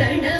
i know.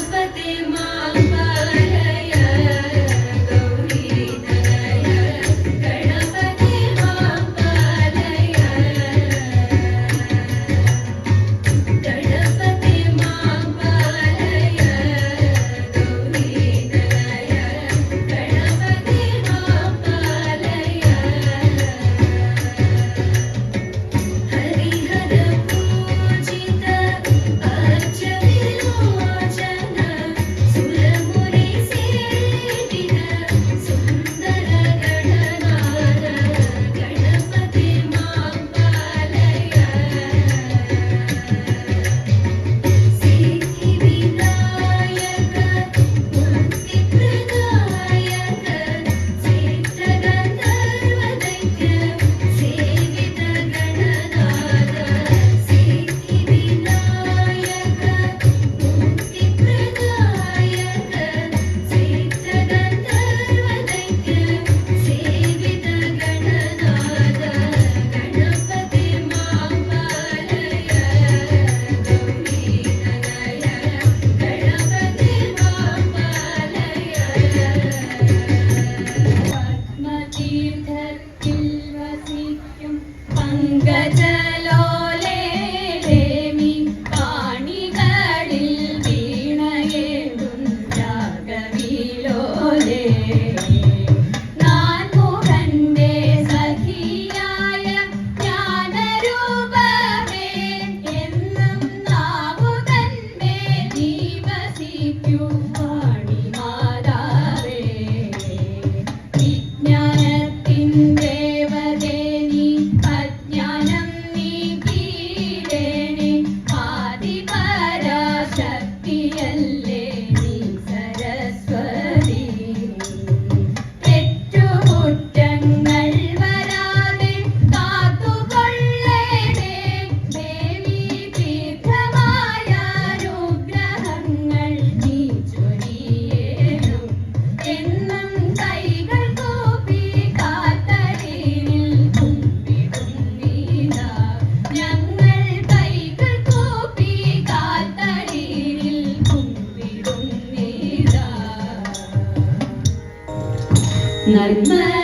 Amen.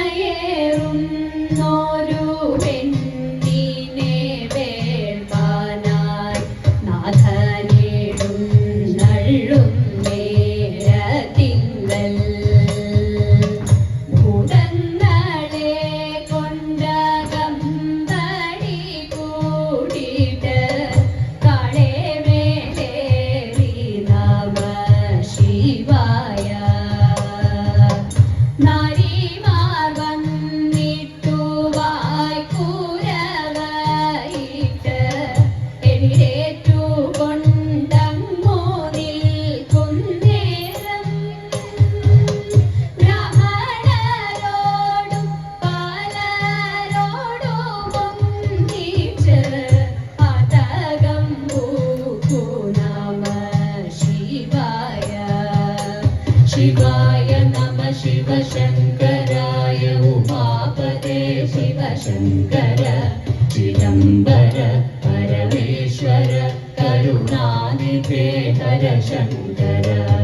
शिवाय नमः शिवशङ्कराय उमापदे शिवशङ्कर। चिदम्बर परमेश्वर करुणानिधे हर शङ्कर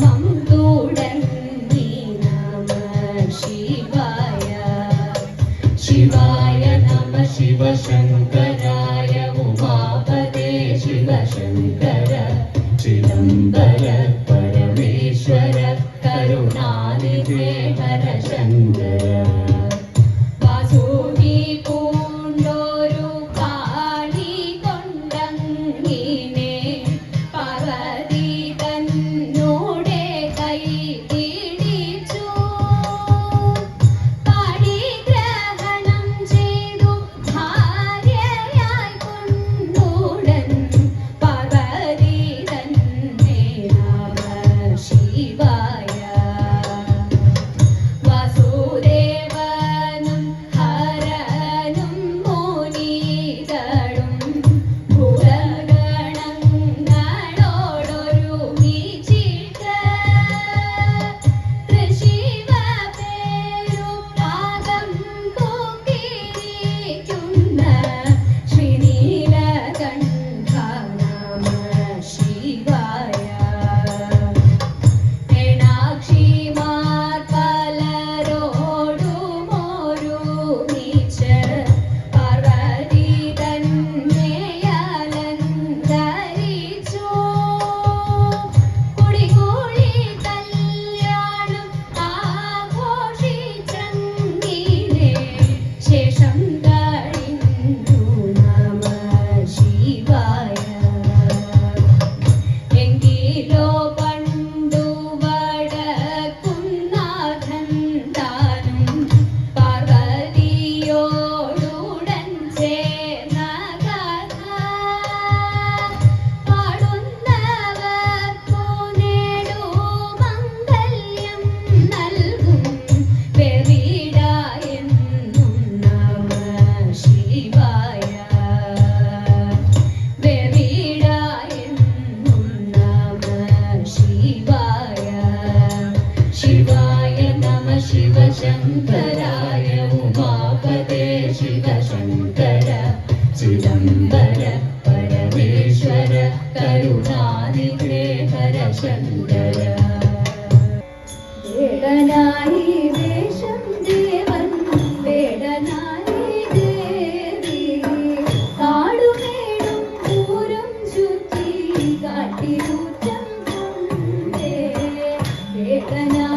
Mom. ശങ്കര ചിദംബര പരമേശ്വര കരുണാനിധേഹര ശങ്കര വേടനായി വേഷം ദേവി. കാടുമേടും പൂരം ചുറ്റി കാട്ടിലൂറ്റം വേടനായി